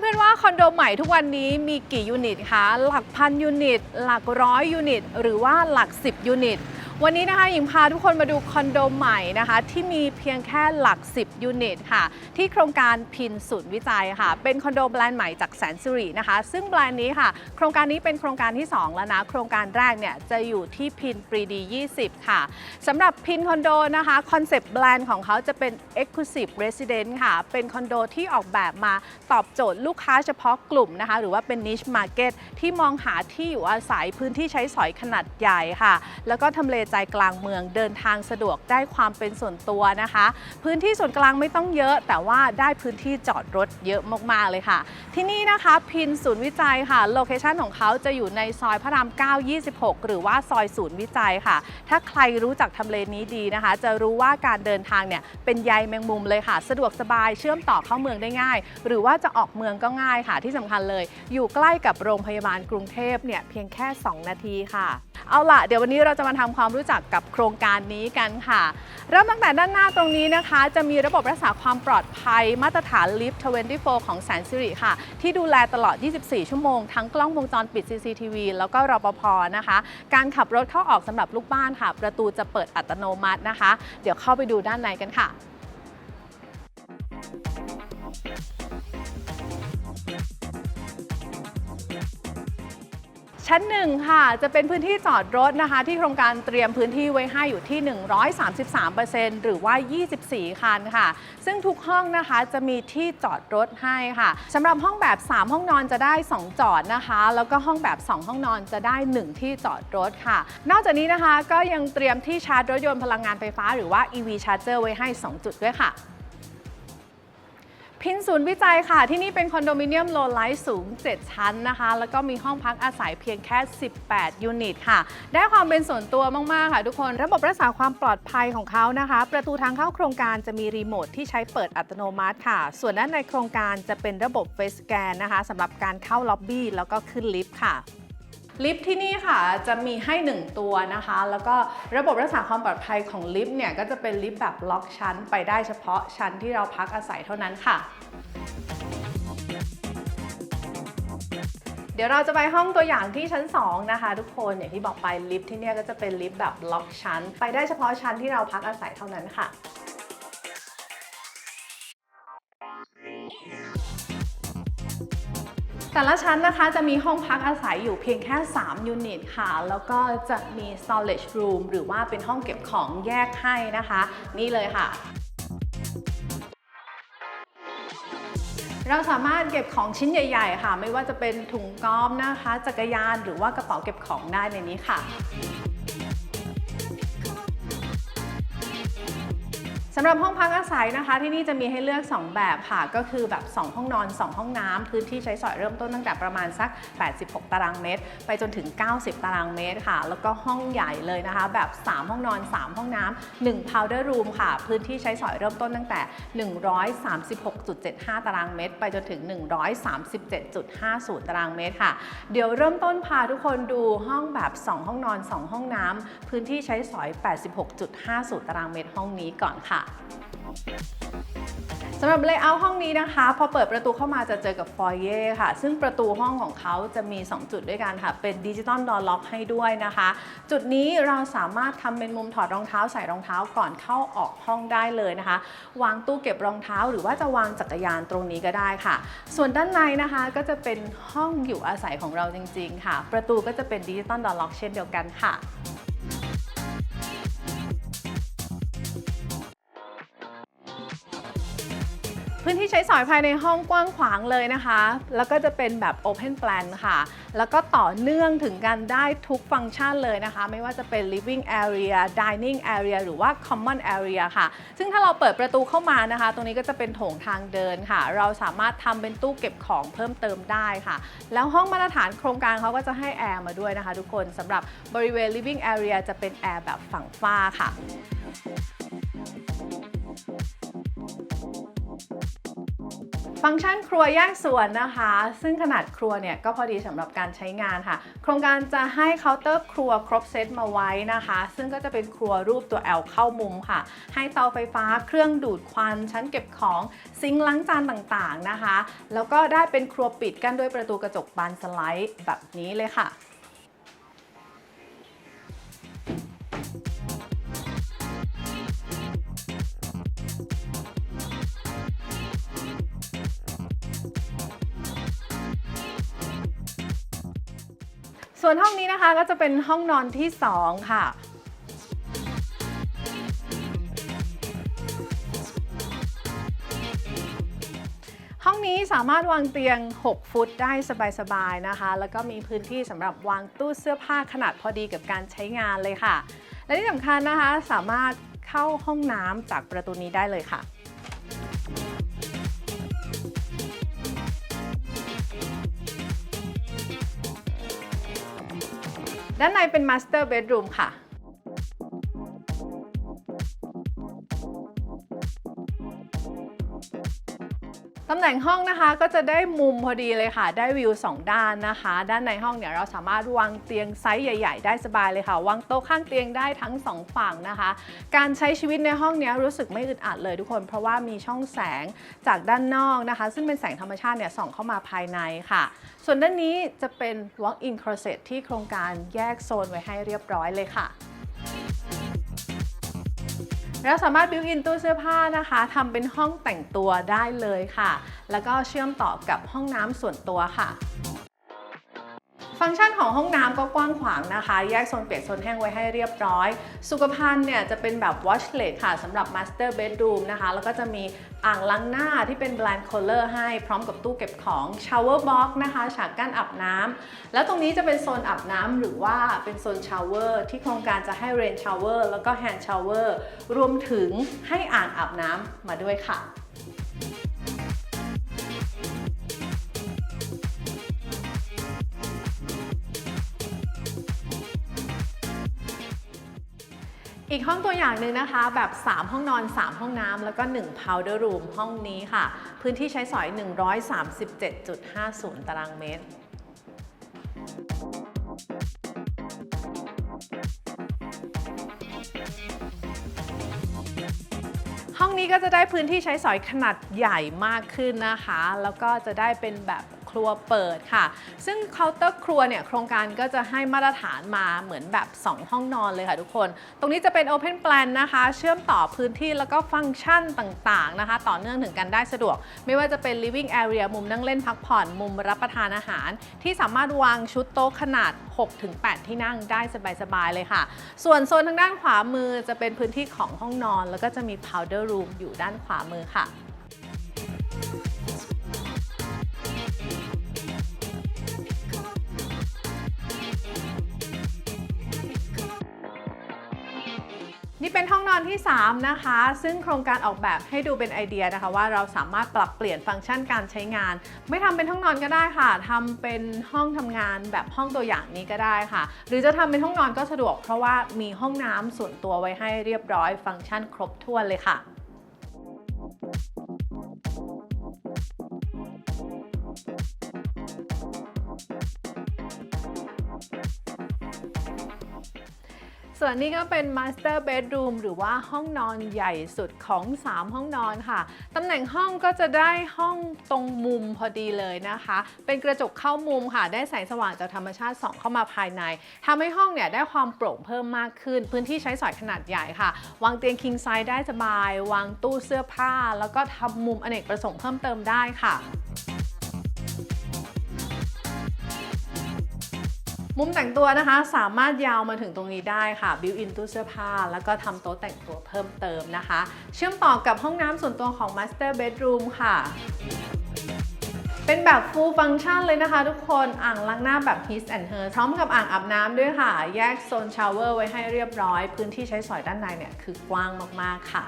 เพื่อนๆว่าคอนโดใหม่ทุกวันนี้มีกี่ยูนิตคะหลักพันยูนิต หลักร้อยยูนิต หรือว่าหลัก 10 ยูนิต วันนี้นะคะหญิงพาทุกคนมาดูคอนโดใหม่นะคะ ที่มีเพียงแค่หลัก 10 ยูนิตค่ะ ที่โครงการพินศูนย์วิจัยค่ะ เป็นคอนโดแบรนด์ใหม่จากแสนสิรินะคะ ซึ่งแบรนด์นี้ค่ะ โครงการนี้เป็นโครงการที่ 2 แล้วนะ โครงการแรกเนี่ยจะอยู่ที่พินปรีดี 20 ค่ะสำหรับพินคอนโดนะคะคอนเซปต์แบรนด์ของเขาจะเป็น Exclusive Resident ค่ะ เป็นคอนโดที่ออกแบบมาตอบโจทย์ลูกค้าเฉพาะกลุ่มนะคะ หรือว่าเป็น niche market ที่มองหาที่อยู่อาศัยพื้นที่ใช้สอยขนาดใหญ่ค่ะ แล้วก็ทำเลใจกลางเมืองเดินทางสะดวกได้ความเป็นส่วนตัวนะคะ พื้นที่ส่วนกลางไม่ต้องเยอะ แต่ว่าได้พื้นที่จอดรถเยอะมากๆเลยค่ะ ที่นี่นะคะพินศูนย์วิจัยค่ะโลเคชันของเขาจะอยู่ในซอยพระราม 9 26 หรือว่าซอยศูนย์วิจัยค่ะ ถ้าใครรู้จักทำเลนี้ดีนะคะ จะรู้ว่าการเดินทางเนี่ยเป็นใยแมงมุมเลยค่ะ สะดวกสบายเชื่อมต่อเข้าเมืองได้ง่าย หรือว่าจะออกเมืองก็ง่ายค่ะ ที่สำคัญเลย อยู่ใกล้กับโรงพยาบาลกรุงเทพเนี่ยเพียงแค่ 2 นาทีค่ะ เอาล่ะเดี๋ยววันนี้เราจะมาทำความรู้จักกับโครงการนี้กันค่ะ เริ่มตั้งแต่ด้านหน้าตรงนี้นะคะ จะมีระบบรักษาความปลอดภัยมาตรฐานลิฟต์24 ของแสนสิริค่ะ ที่ดูแลตลอด 24 ชั่วโมง ทั้งกล้องวงจรปิด CCTV แล้วก็รปภนะคะ การขับรถเข้าออกสำหรับลูกบ้านค่ะ ประตูจะเปิดอัตโนมัตินะคะ เดี๋ยวเข้าไปดูด้านในกันค่ะ ชั้นหนึ่งค่ะ จะเป็นพื้นที่จอดรถนะคะ ที่โครงการเตรียมพื้นที่ไว้ให้อยู่ที่ 133%หรือว่า 24 คันค่ะ ซึ่งทุกห้องนะคะจะมีที่จอดรถให้ค่ะสำหรับห้องแบบ 3 ห้องนอนจะได้ 2 จอดนะคะ แล้วก็ห้องแบบ 2 ห้องนอนจะได้ 1 ที่จอดรถค่ะ นอกจากนี้นะคะก็ยังเตรียมที่ชาร์จรถยนต์พลังงานไฟฟ้าหรือว่า EV Charger ไว้ให้ 2 จุดด้วยค่ะ พินศูนย์วิจัยค่ะ ที่นี่เป็นคอนโดมิเนียมโลไลท์สูง 7 ชั้นนะคะ แล้วก็มีห้องพักอาศัยเพียงแค่ 18 ยูนิตค่ะ ได้ความเป็นส่วนตัวมาก ๆ ค่ะทุกคน ระบบรักษาความปลอดภัยของเขานะคะ ประตูทางเข้าโครงการจะมีรีโมทที่ใช้เปิดอัตโนมัติค่ะ ส่วนด้านในโครงการจะเป็นระบบเฟสแกนนะคะสำหรับการเข้าล็อบบี้แล้วก็ขึ้นลิฟต์ค่ะ ลิฟต์ที่นี่ค่ะจะมีให้ 1 ตัวนะคะ แล้วก็ระบบรักษาความปลอดภัยของลิฟต์เนี่ยก็จะเป็นลิฟต์แบบล็อกชั้นไปได้เฉพาะชั้นที่เราพักอาศัยเท่านั้นค่ะ เดี๋ยวเราจะไปห้องตัวอย่างที่ชั้น 2 นะคะ ทุกคนอย่างที่บอกไปลิฟต์ที่เนี่ยก็จะเป็นลิฟต์แบบล็อกชั้น ไปได้เฉพาะชั้นที่เราพักอาศัยเท่านั้นค่ะ แต่ละชั้นนะคะจะมีห้องพักอาศัยอยู่เพียงแค่ 3 ยูนิตค่ะ แล้วก็จะมี storage room หรือว่าเป็นห้องเก็บของแยกให้นะคะ นี่เลยค่ะเราสามารถเก็บของชิ้นใหญ่ ๆ ค่ะ ไม่ว่าจะเป็นถุงก๊อมนะคะ จักรยานหรือว่ากระเป๋าเก็บของได้ในนี้ค่ะ สำหรับห้องพักอาศัยนะคะ ที่นี่จะมีให้เลือก 2 แบบค่ะ ก็คือแบบ 2 ห้องนอน 2 ห้องน้ำพื้นที่ใช้สอยเริ่มต้นตั้งแต่ประมาณสัก 86 ตารางเมตร ไปจนถึง 90 ตารางเมตรค่ะ แล้วก็ห้องใหญ่เลยนะคะ แบบ 3 ห้องนอน 3 ห้องน้ำ1 powder room ค่ะ พื้นที่ใช้สอยเริ่มต้นตั้งแต่ 136.75 ตารางเมตร ไปจนถึง 137.50 ตารางเมตรค่ะ เดี๋ยวเริ่มต้นพาทุกคนดูห้องแบบ 2 ห้องนอน 2 ห้องน้ำพื้นที่ใช้สอย 86.50 ตารางเมตร ห้องนี้ก่อนค่ะสำหรับเลเยอร์ห้องนี้นะคะ พอเปิดประตูเข้ามาจะเจอกับฟอยเย่ค่ะ ซึ่งประตูห้องของเขาจะมี 2 จุดด้วยกันค่ะ เป็นดิจิตอลดอร์ล็อกให้ด้วยนะคะ จุดนี้เราสามารถทำเป็นมุมถอดรองเท้าใส่รองเท้าก่อนเข้าออกห้องได้เลยนะคะ วางตู้เก็บรองเท้าหรือว่าจะวางจักรยานตรงนี้ก็ได้ค่ะ ส่วนด้านในนะคะก็จะเป็นห้องอยู่อาศัยของเราจริง ๆ ค่ะ ประตูก็จะเป็นดิจิตอลดอร์ล็อกเช่นเดียวกันค่ะ ใช้สอยภายในห้องกว้างขวางเลยนะคะ แล้วก็จะเป็นแบบ Open Plan ค่ะ แล้วก็ต่อเนื่องถึงกันได้ทุกฟังก์ชันเลยนะคะ ไม่ว่าจะเป็น Living Area Dining Area หรือว่า Common Area ค่ะ ซึ่งถ้าเราเปิดประตูเข้ามานะคะ ตรงนี้ก็จะเป็นโถงทางเดินค่ะ เราสามารถทำเป็นตู้เก็บของเพิ่มเติมได้ค่ะ แล้วห้องมาตรฐานโครงการเขาก็จะให้แอร์มาด้วยนะคะทุกคนสำหรับบริเวณ Living Area จะเป็นแอร์แบบฝั่งฝ้าค่ะ ฟังก์ชันครัวแยกส่วนนะคะ ซึ่งขนาดครัวเนี่ยก็พอดีสำหรับการใช้งานค่ะ โครงการจะให้เคาน์เตอร์ครัวครบเซตมาไว้นะคะ ซึ่งก็จะเป็นครัวรูปตัว L เข้ามุมค่ะ ให้เตาไฟฟ้าเครื่องดูดควัน ชั้นเก็บของซิงค์ล้างจานต่างๆนะคะ แล้วก็ได้เป็นครัวปิดกั้นด้วยประตูกระจกบานสไลด์แบบนี้เลยค่ะ ส่วนห้องนี้นะคะก็จะเป็นห้องนอนที่ 2 ค่ะ ห้องนี้สามารถวางเตียง 6 ฟุตได้สบายๆนะคะ แล้วก็มีพื้นที่สำหรับวางตู้เสื้อผ้าขนาดพอดีกับการใช้งานเลยค่ะ และที่สำคัญนะคะสามารถเข้าห้องน้ำจากประตูนี้ได้เลยค่ะ ด้านในเป็นมาสเตอร์เบดรูมค่ะ ตำแหน่งห้องนะคะก็จะได้มุมพอดีเลยค่ะ ได้วิว 2 ด้านนะคะ ด้านในห้องเนี่ยเราสามารถวางเตียงไซส์ใหญ่ ๆ ได้สบายเลยค่ะ วางโต๊ะข้างเตียงได้ทั้ง 2 ฝั่งนะคะ การใช้ชีวิตในห้องเนี้ยรู้สึกไม่อึดอัดเลยทุกคน เพราะว่ามีช่องแสงจากด้านนอกนะคะ ซึ่งเป็นแสงธรรมชาติเนี่ยส่องเข้ามาภายในค่ะ ส่วนด้านนี้จะเป็น walk-in closet ที่โครงการแยกโซนไว้ให้เรียบร้อยเลยค่ะ เราสามารถบิวอินตู้เสื้อผ้านะคะทำเป็นห้องแต่งตัวได้เลยค่ะ แล้วก็เชื่อมต่อกับห้องน้ำส่วนตัวค่ะ ฟังก์ชันของห้องน้ำก็กว้างขวางนะคะ แยกโซนเปียกโซนแห้งไว้ให้เรียบร้อย สุขภัณฑ์เนี่ยจะเป็นแบบ washless ค่ะสำหรับ master bedroom นะคะ แล้วก็จะมีอ่างล้างหน้าที่เป็น blind color ให้พร้อมกับตู้เก็บของ shower box นะคะฉากกั้นอาบน้ำแล้วตรงนี้จะเป็นโซนอาบน้ำหรือว่าเป็นโซน shower ที่โครงการจะให้ rain shower แล้วก็ hand shower รวมถึงให้อ่างอาบน้ำมาด้วยค่ะ อีกห้องตัวอย่างหนึ่งนะคะ แบบ 3 ห้องนอน 3 ห้องน้ำแล้วก็ 1 powder room ห้องนี้ค่ะ พื้นที่ใช้สอย 137.50 ตารางเมตร ห้องนี้ก็จะได้พื้นที่ใช้สอยขนาดใหญ่มากขึ้นนะคะ แล้วก็จะได้เป็นแบบ ครัวเปิดค่ะ ซึ่งเคาน์เตอร์ครัวเนี่ยโครงการก็จะให้มาตรฐานมาเหมือนแบบ 2 ห้องนอนเลยค่ะทุกคน ตรงนี้จะเป็น Open Plan นะคะ เชื่อมต่อพื้นที่แล้วก็ฟังก์ชันต่างๆนะคะ ต่อเนื่องถึงกันได้สะดวก ไม่ว่าจะเป็น Living Area มุมนั่งเล่นพักผ่อน มุมรับประทานอาหาร ที่สามารถวางชุดโต๊ะขนาด 6-8 ที่นั่งได้สบายๆเลยค่ะ ส่วนโซนทางด้านขวามือจะเป็นพื้นที่ของห้องนอน แล้วก็จะมี powder room อยู่ด้านขวามือค่ะ นี่เป็นห้องนอนที่ 3 นะคะ ซึ่งโครงการออกแบบให้ดูเป็นไอเดียนะคะ ว่าเราสามารถปรับเปลี่ยนฟังก์ชันการใช้งาน ไม่ทำเป็นห้องนอนก็ได้ค่ะทำเป็นห้องทำงานแบบห้องตัวอย่างนี้ก็ได้ค่ะ หรือจะทำเป็นห้องนอนก็สะดวก เพราะว่ามีห้องน้ำส่วนตัวไว้ให้เรียบร้อย ฟังก์ชันครบถ้วนเลยค่ะ ส่วนนี้ก็เป็น Master Bedroom หรือว่าห้องนอนใหญ่สุดของ 3 ห้องนอนค่ะ ตำแหน่งห้องก็จะได้ห้องตรงมุมพอดีเลยนะคะ เป็นกระจกเข้ามุมค่ะ ได้แสงสว่างจากธรรมชาติส่องเข้ามาภายในทำให้ห้องเนี่ยได้ความโปร่งเพิ่มมากขึ้น พื้นที่ใช้สอยขนาดใหญ่ค่ะ วางเตียง king size ได้สบาย วางตู้เสื้อผ้า แล้วก็ทำมุมอเนกประสงค์เพิ่มเติมได้ค่ะ มุมแต่งตัวนะคะสามารถยาวมาถึงตรงนี้ได้ค่ะบิวอินตู้เสื้อผ้า แล้วก็ทำโต๊ะแต่งตัวเพิ่มเติมนะคะ เชื่อมต่อกับห้องน้ำส่วนตัวของ Master Bedroom ค่ะเป็นแบบ full function เลยนะคะทุกคนอ่างล้างหน้าแบบ his and her พร้อมกับอ่างอาบน้ำด้วยค่ะ แยกโซนชาวเวอร์ไว้ให้เรียบร้อย พื้นที่ใช้สอยด้านในเนี่ยคือกว้างมาก ๆ ค่ะ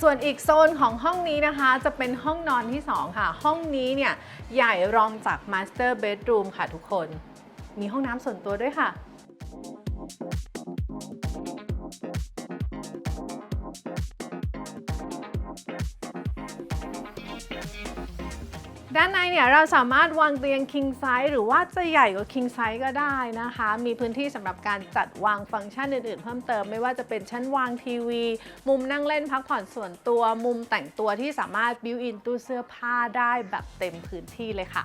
ส่วนอีกโซนของห้องนี้นะคะจะเป็นห้องนอนที่ 2 ค่ะ ห้องนี้เนี่ยใหญ่รองจาก Master Bedroom ค่ะทุกคน มีห้องน้ำส่วนตัวด้วยค่ะ ด้านในเนี่ยเราสามารถวางเตียง king size หรือว่าจะใหญ่กว่า king size ก็ได้นะคะ มีพื้นที่สำหรับการจัดวางฟังก์ชันอื่นๆ เพิ่มเติมไม่ว่าจะเป็นชั้นวางทีวี มุมนั่งเล่นพักผ่อนส่วนตัว มุมแต่งตัวที่สามารถ built in ตู้เสื้อผ้าได้แบบเต็มพื้นที่เลยค่ะ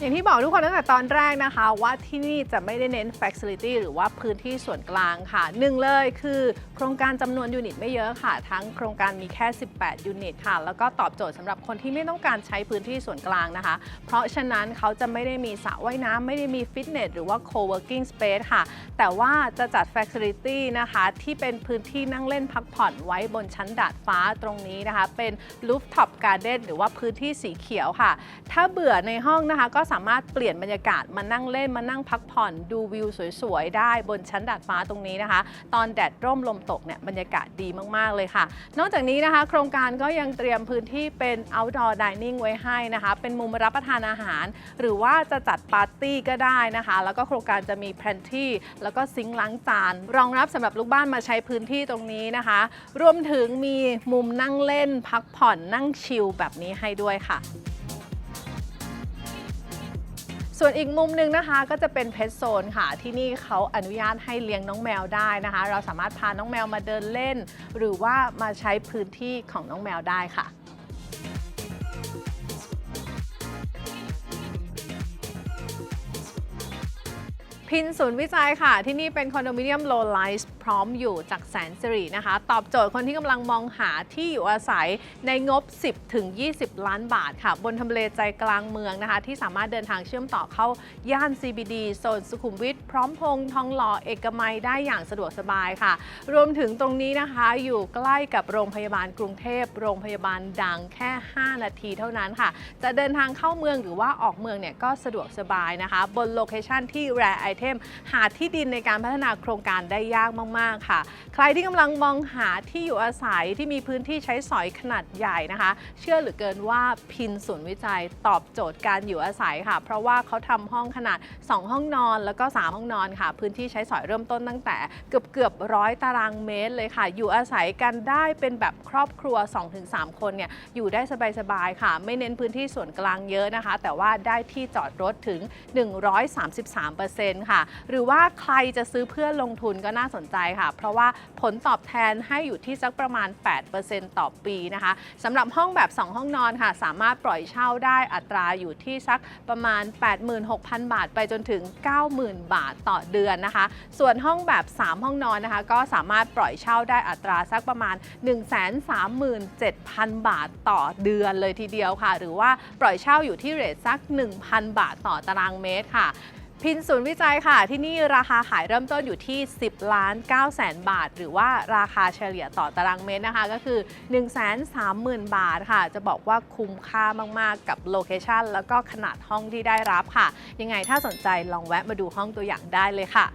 อย่างที่บอกทุกคนตั้งแต่ตอนแรกนะคะ ว่าที่นี่จะไม่ได้เน้น facility หรือว่าพื้นที่ส่วนกลางค่ะหนึ่งเลยคือโครงการจำนวนยูนิตไม่เยอะค่ะ ทั้งโครงการมีแค่ 18 ยูนิตค่ะ แล้วก็ตอบโจทย์สำหรับคนที่ไม่ต้องการใช้พื้นที่ส่วนกลางนะคะ เพราะฉะนั้นเขาจะไม่ได้มีสระว่ายน้ำไม่ได้มีฟิตเนสหรือว่า co-working space ค่ะ แต่ว่าจะจัด facility นะคะ ที่เป็นพื้นที่นั่งเล่นพักผ่อนไว้บนชั้นดาดฟ้าตรงนี้นะคะ เป็น rooftop garden หรือว่าพื้นที่สีเขียวค่ะ ถ้าเบื่อในห้องนะคะก็สามารถเปลี่ยนบรรยากาศมานั่งเล่นมานั่งพักผ่อนดูวิวสวยๆ ได้บนชั้นดาดฟ้าตรงนี้นะคะ ตอนแดดร่มลมตกเนี่ยบรรยากาศดีมากๆเลยค่ะ นอกจากนี้นะคะ โครงการก็ยังเตรียมพื้นที่เป็น outdoor dining ไว้ให้นะคะ เป็นมุมรับประทานอาหาร หรือว่าจะจัดปาร์ตี้ก็ได้นะคะ แล้วก็โครงการจะมีแพนที่แล้วก็ซิงค์ล้างจาน รองรับสำหรับลูกบ้านมาใช้พื้นที่ตรงนี้นะคะ รวมถึงมีมุมนั่งเล่น พักผ่อนนั่งชิลแบบนี้ให้ด้วยค่ะ ส่วนอีกมุมหนึ่งนะคะก็จะเป็นเพ t โซนค่ะ ที่นี่เขาอนุญาตให้เลี้ยงน้องแมวได้นะคะ เราสามารถพาน้องแมวมาเดินเล่น หรือว่ามาใช้พื้นที่ของน้องแมวได้ค่ะ พินศูนย์วิจัยค่ะ ที่นี่เป็นคอนโดมิเนียมโลไลซ์พร้อมอยู่จากแสนสิรินะคะ ตอบโจทย์คนที่กำลังมองหาที่อยู่อาศัยในงบ 10ถึง20 ล้านบาทค่ะ บนทำเลใจกลางเมืองนะคะ ที่สามารถเดินทางเชื่อมต่อเข้าย่าน CBD โซนสุขุมวิทพร้อมพงษ์ทองหล่อเอกมัยได้อย่างสะดวกสบายค่ะ รวมถึงตรงนี้นะคะอยู่ใกล้กับโรงพยาบาลกรุงเทพ โรงพยาบาลดังแค่ 5 นาทีเท่านั้นค่ะ จะเดินทางเข้าเมืองหรือว่าออกเมืองเนี่ยก็สะดวกสบายนะคะ บนโลเคชันที่ Rare Item หาที่ดินในการพัฒนาโครงการได้ยากมาก ๆ ค่ะ ใครที่กำลังมองหาที่อยู่อาศัยที่มีพื้นที่ใช้สอยขนาดใหญ่นะคะ เชื่อหลือเกินว่าพินศูนย์วิจัยตอบโจทย์การอยู่อาศัยค่ะ เพราะว่าเขาทำห้องขนาด 2 ห้องนอนแล้วก็ 3 ห้องนอนค่ะ พื้นที่ใช้สอยเริ่มต้นตั้งแต่เกือบเกือบร้อยตารางเมตรเลยค่ะ อยู่อาศัยกันได้เป็นแบบครอบครัว 2-3 คนเนี่ยอยู่ได้สบายๆค่ะ ไม่เน้นพื้นที่ส่วนกลางเยอะนะคะ แต่ว่าได้ที่จอดรถถึง 133%ค่ะ หรือว่าใครจะซื้อเพื่อลงทุนก็น่าสนใจค่ะ เพราะว่าผลตอบแทนให้อยู่ที่สักประมาณ 8%ต่อปีนะคะสำหรับห้องแบบ 2 ห้องนอนค่ะ สามารถปล่อยเช่าได้อัตราอยู่ที่สักประมาณ 86,000 บาท ไปจนถึง 90,000 บาทต่อเดือนนะคะ ส่วนห้องแบบ 3 ห้องนอนนะคะ ก็สามารถปล่อยเช่าได้อัตราสักประมาณ 137,000 บาทต่อเดือนเลยทีเดียวค่ะ หรือว่าปล่อยเช่าอยู่ที่เรทสัก 1,000 บาทต่อตารางเมตรค่ะ พินศูนย์วิจัยค่ะ ที่นี่ราคาขายเริ่มต้นอยู่ที่ 10 ล้าน9แสนบาท หรือว่าราคาเฉลี่ยต่อตารางเมตรนะคะ ก็คือ 1 3 0 0 0 0 บาทค่ะ จะบอกว่าคุ้มค่ามาก ๆ กับโลเคชันแล้วก็ขนาดห้องที่ได้รับค่ะ ยังไงถ้าสนใจลองแวะมาดูห้องตัวอย่างได้เลยค่ะ